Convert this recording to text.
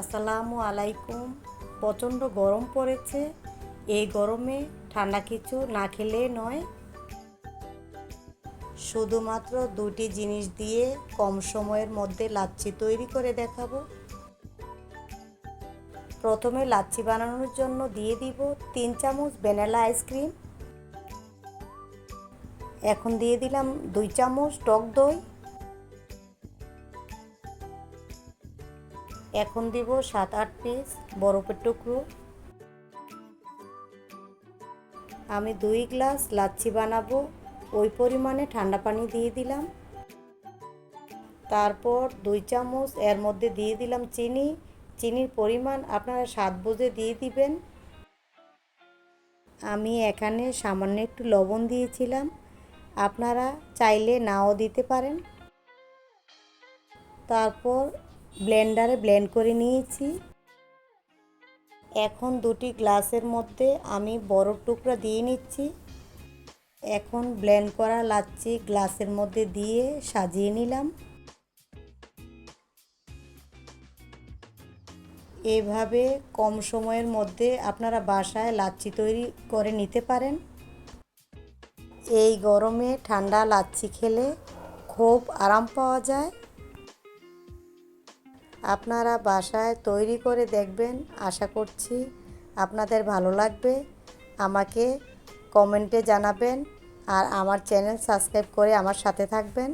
আসসালামু আলাইকুম। প্রচণ্ড গরম পড়েছে। এই গরমে ঠান্ডা কিছু না খেলে নয়। শুধুমাত্র দুটি জিনিস দিয়ে কম সময়ের মধ্যে লাচ্ছি তৈরি করে দেখাবো। প্রথমে লাচ্ছি বানানোর জন্য দিয়ে দিব তিন চামচ ভ্যানিলা আইসক্রিম। এখন দিয়ে দিলাম দুই চামচ টক দই। এখন দিব সাত, আট পিস বরফের টুকরো। আমি দুই গ্লাস লাচ্ছি বানাবো, ওই পরিমাণে ঠান্ডা পানি দিয়ে দিলাম। তারপর দুই চামচ এর মধ্যে দিয়ে দিলাম চিনি। চিনির পরিমাণ আপনারা স্বাদ বুঝে দিয়ে দিবেন। আমি এখানে সামান্য একটু লবণ দিয়েছিলাম। আপনারা চাইলে নাও দিতে পারেন। তারপর ব্লেন্ডারে ব্লেন্ড করে নিয়েছি। এখন দুটি গ্লাসের মধ্যে আমি বরফ টুকরা দিয়ে নিচ্ছি। এখন ব্লেন্ড করা লাচ্ছি গ্লাসের মধ্যে দিয়ে সাজিয়ে নিলাম। এভাবে কম সময়ের মধ্যে আপনারা বাসায় লাচ্ছি তৈরি করে নিতে পারেন। এই গরমে ঠান্ডা লাচ্ছি খেলে খুব আরাম পাওয়া যায়। আপনারা বাসায় তৈরি করে দেখবেন, আশা করছি আপনাদের ভালো লাগবে। আমাকে কমেন্টে জানাবেন আর আমার চ্যানেল সাবস্ক্রাইব করে আমার সাথে থাকবেন।